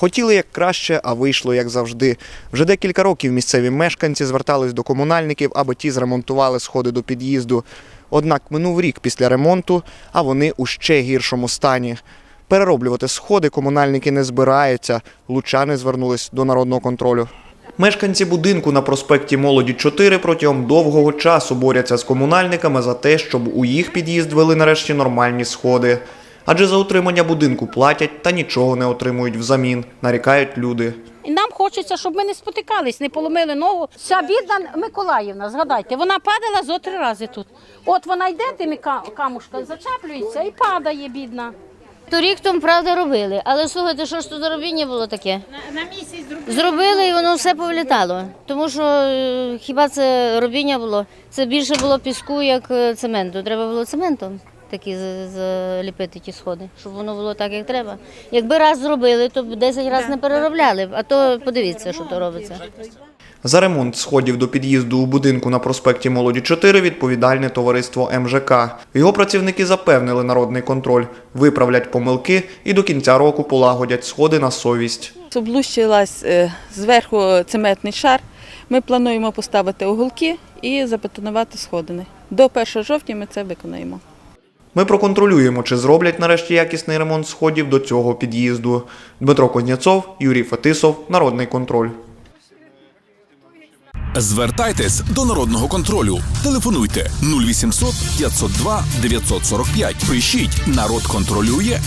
Хотіли як краще, а вийшло як завжди. Вже декілька років місцеві мешканці звертались до комунальників, аби ті зремонтували сходи до під'їзду. Однак минув рік після ремонту, а вони у ще гіршому стані. Перероблювати сходи комунальники не збираються. Лучани звернулись до народного контролю. Мешканці будинку на проспекті Молоді 4 протягом довгого часу борються з комунальниками за те, щоб у їх під'їзд вели нарешті нормальні сходи. Адже за утримання будинку платять та нічого не отримують взамін, нарікають люди. І нам хочеться, щоб ми не спотикались, не поломили ногу. Ця бідна Миколаївна, згадайте, вона падала зо три рази тут. От вона йде тими ка- камушками, зачаплюється і падає, бідна. Торік там, правда, робили, але слухайте, що ж тут робіння було таке? На, місяць зробили. Зробили і воно все повлітало. Тому що е, хіба це робіння було? Це більше було піску, як е, цементу. Треба було цементом такі за- заліпити ті сходи, щоб воно було так, як треба. Якби раз зробили, то б 10 разів не переробляли. А то подивіться, що то робиться. За ремонт сходів до під'їзду у будинку на проспекті Молоді 4 відповідальне товариство МЖК. Його працівники запевнили народний контроль, виправлять помилки і до кінця року полагодять сходи на совість. Облущилась е, зверху цементний шар. Ми плануємо поставити уголки і забетонувати сходини. До 1 жовтня ми це виконаємо. Ми проконтролюємо, чи зроблять нарешті якісний ремонт сходів до цього під'їзду. Дмитро Козняцов, Юрій Фетисов, Народний контроль. Звертайтесь до народного контролю. Телефонуйте 0800 502 945. Пишіть народ контролює.